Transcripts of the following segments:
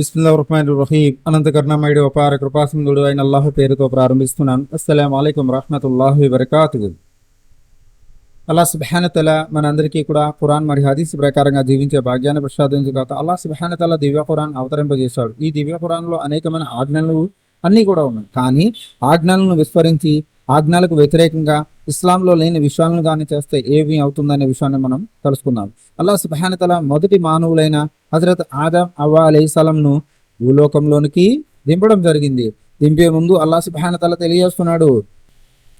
బిస్మిల్లా రహమాన్ రహీం. అనంత కరుణామయుడు అపార కృపాసింధుడు అయిన అల్లాహ్ పేరుతో ప్రారంభిస్తున్నాను. అస్సలం అయికం రహమతుల్లాహి వరకాతు అల్లా సుబానతల మనందరికీ కూడా ఖురాన్ మరియు హదీస్ ప్రకారంగా జీవించే భాగ్యాన్ని ప్రసాదించగాక అల్లా సుబానతల దివ్య ఖురాన్ అవతరింపజేశాడు. ఈ దివ్య ఖురాన్లో అనేకమైన ఆజ్ఞలు అన్నీ కూడా ఉన్నాయి. కానీ ఆజ్ఞలను విస్మరించి ఆజ్ఞలకు వ్యతిరేకంగా ఇస్లాంలో లేని విషయాలను కానీ చేస్తే ఏమి అవుతుందనే విషయాన్ని మనం తెలుసుకుందాం అల్లా సుబానతల మొదటి మానవులైన హజరత్ ఆదం అవ్వా అలీసలంను భూలోకంలోనికి దింపడం జరిగింది. దింపే ముందు అల్లా సుబానతల తెలియజేస్తున్నాడు.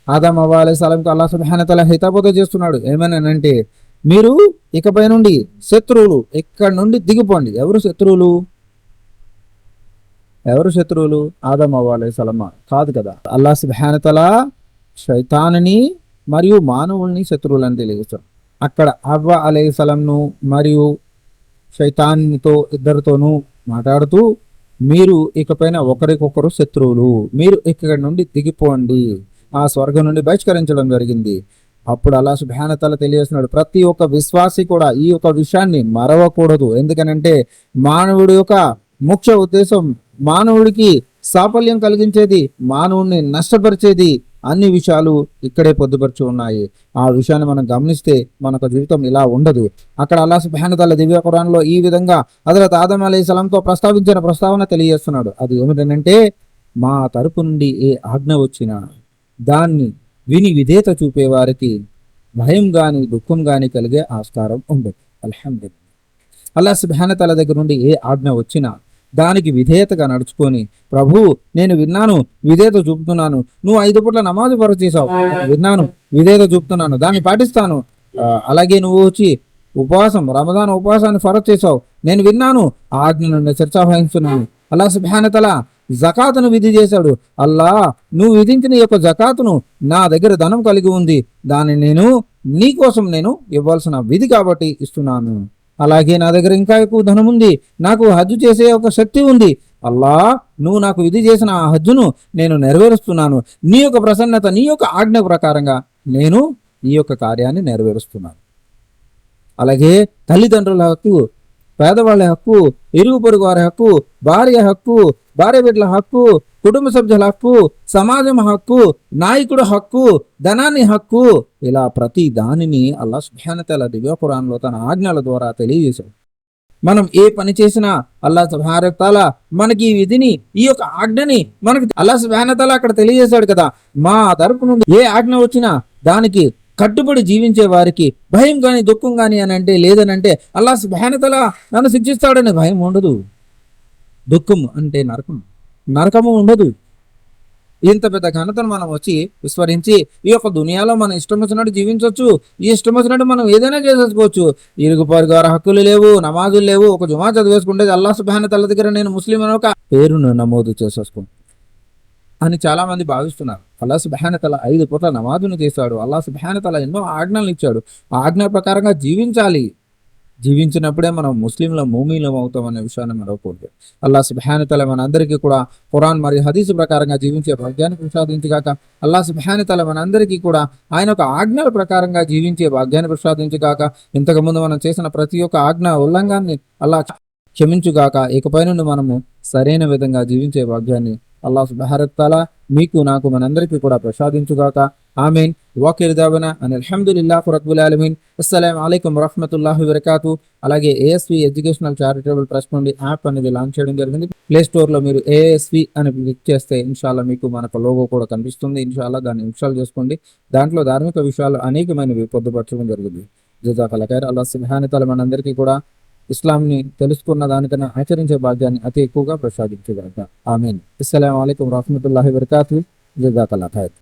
ఆదం అవ్వా అలైసలంకు అల్లా సుబానతల హితబోధ చేస్తున్నాడు. ఏమైనానంటే మీరు ఇకపై నుండి శత్రువులు ఇక్కడ నుండి దిగిపోండి? ఎవరు శత్రువులు? ఎవరు శత్రువులు? ఆదం అవ్వా అలైసలమ్మ కాదు కదా. అల్లా సుబానతల శైతానని మరియు మానవుల్ని శత్రువులని తెలియజేస్తాం అక్కడ అవ్వ అలైసలంను మరియు శైతాన్తో ఇద్దరితోనూ మాట్లాడుతూ మీరు ఇకపైన ఒకరికొకరు శత్రువులు మీరు ఇక్కడి నుండి దిగిపోండి ఆ స్వర్గం నుండి బహిష్కరించడం జరిగింది. అప్పుడు అలా శుభానతల తెలియజేస్తున్నాడు ప్రతి ఒక్క విశ్వాసి కూడా ఈ యొక్క విషయాన్ని మరవకూడదు. ఎందుకనంటే మానవుడి యొక్క ముఖ్య ఉద్దేశం మానవుడికి సాఫల్యం కలిగించేది మానవుడిని నష్టపరిచేది అన్ని విషయాలు ఇక్కడే పొద్దుపరిచి ఉన్నాయి. ఆ విషయాన్ని మనం గమనిస్తే మనకు జీవితం ఇలా ఉండదు. అక్కడ అల్లా సుబానతల దివ్య కురాన్లో ఈ విధంగా హజరత్ ఆదం అలీ సలంతో ప్రస్తావించిన ప్రస్తావన తెలియజేస్తున్నాడు. అది ఏమిటంటే మా తరపు నుండి ఏ ఆజ్ఞ వచ్చినా దాన్ని విని విధేత చూపే వారికి భయం గాని దుఃఖం గాని కలిగే ఆస్కారం ఉండదు. అల్హమ్దుల్లా అల్లా సుబానతల దగ్గర నుండి ఏ ఆజ్ఞ వచ్చినా దానికి విధేయతగా నడుచుకొని ప్రభు నేను విన్నాను విధేయత చూపుతున్నాను. నువ్వు ఐదు పూట్ల నమాజు పర చేసావు విన్నాను విధేయత చూపుతున్నాను. దాన్ని పాటిస్తాను. అలాగే నువ్వు వచ్చి ఉపవాసం రమదాన్ ఉపవాసాన్ని ఫరత్ చేసావు నేను విన్నాను ఆజ్ఞ ఆజ్ఞను చర్చా వహిస్తున్నాను అల్లా సుభానతల జకాతును విధి చేశాడు. అల్లా నువ్వు విధించిన యొక్క జకాతును నా దగ్గర ధనం కలిగి ఉంది. దాన్ని నేను నీ కోసం నేను ఇవ్వాల్సిన విధి కాబట్టి ఇస్తున్నాను. అలాగే నా దగ్గర ఇంకా ఎక్కువ ధనం ఉంది. నాకు హజ్జు చేసే ఒక శక్తి ఉంది. అల్లా నువ్వు నాకు విధి చేసిన ఆ హజ్జును నేను నెరవేరుస్తున్నాను. నీ యొక్క ప్రసన్నత నీ యొక్క ఆజ్ఞ ప్రకారంగా నేను ఈ యొక్క కార్యాన్ని నెరవేరుస్తున్నాను. అలాగే తల్లిదండ్రుల హక్కు పేదవాళ్ళ హక్కు ఇరుగు పొరుగు వారి హక్కు భార్య హక్కు భార్య బిడ్డల హక్కు కుటుంబ సభ్యుల హక్కు సమాజం హక్కు నాయకుడు హక్కు ధనాన్ని హక్కు. ఇలా ప్రతి దానిని అల్లా సుభానతల దివ్యపురాణంలో తన ఆజ్ఞల ద్వారా తెలియజేశాడు. మనం ఏ పని చేసినా అల్లా సుభానతాల మనకి ఈ విధిని ఈ యొక్క ఆజ్ఞని మనకి అల్లా సుభానతాల అక్కడ తెలియజేశాడు కదా. మా తరపు నుండి ఏ ఆజ్ఞ వచ్చినా దానికి కట్టుబడి జీవించే వారికి భయం కానీ దుఃఖం కానీ అని అంటే లేదనంటే అల్లా సుభానతల నన్ను శిక్షిస్తాడనే భయం ఉండదు. దుఃఖం అంటే నరకం. నరకము ఉండదు. ఇంత పెద్ద ఘనతను మనం వచ్చి విస్మరించి ఈ యొక్క దునియాలో మనం ఇష్టం వచ్చినట్టు జీవించవచ్చు ఈ ఇష్టం వచ్చినట్టు మనం ఏదైనా చేసేసుకోవచ్చు. ఇరుగు పొరుగు హక్కులు లేవు నమాజులు లేవు ఒక జుమా చదివేసుకుంటే అల్లా సుబాన తల్ల దగ్గర నేను ముస్లిం అని ఒక పేరును నమోదు చేసేసుకోండి అని చాలా మంది భావిస్తున్నారు. అల్లా సుభానతల ఐదు పూట్ల నమాజును చేశాడు. అల్లా సుభానతల ఎన్నో ఆజ్ఞలు ఇచ్చాడు. ఆ ఆజ్ఞ ప్రకారంగా జీవించాలి. జీవించినప్పుడే మనం ముస్లింల మూమీలం అవుతాం అనే విషయాన్ని మరవకూడదు అల్లా సుభానతల మనందరికీ కూడా ఖురాన్ మరియు హదీసు ప్రకారంగా జీవించే భాగ్యాన్ని ప్రసాదించగాక అల్లా సుభానతల మనందరికీ కూడా ఆయన ఒక ఆజ్ఞల ప్రకారంగా జీవించే భాగ్యాన్ని ప్రసాదించగాక ఇంతకుముందు మనం చేసిన ప్రతి ఒక్క ఆజ్ఞ ఉల్లంఘాన్ని అల్లా క్షమించుగాక ఇకపై నుండి మనము సరైన విధంగా జీవించే భాగ్యాన్ని అల్లా సుబారత్తాల మీకు నాకు మనందరికీ కూడా ప్రసాదించుగాక. ఆమీన్. వాకిర్ దావన అని అల్హమ్దుల్లాహ్ రబ్బుల్ ఆలమీన్. అస్సలం అయికం వరహమతుల్లాహి వరకాతు అలాగే ఏఎస్వి ఎడ్యుకేషనల్ చారిటబుల్ ట్రస్ట్ నుండి యాప్ అనేది లాంచ్ చేయడం జరిగింది. ప్లే స్టోర్లో మీరు ఏఎస్వి అని క్లిక్ చేస్తే ఇన్షాల్లా మీకు మనకు లోగో కూడా కనిపిస్తుంది. ఇన్షాల్లా దాన్ని ఇన్స్టాల్ చేసుకోండి. దాంట్లో ధార్మిక విషయాలు అనేకమైనవి పొందుపరచడం జరిగింది జజాకల్ ఖైర్. అల్లా సుబ్హానతల మనందరికీ కూడా ఇస్లాంని తెలుసుకున్న దానికన్నా ఆచరించే భాగ్యాన్ని అతి ఎక్కువగా ప్రసాదించగలట. ఆమెన్. అస్సలం అయికం వరహమతుల్లాహి వరకాతు జజాకల్లా ఖైర్.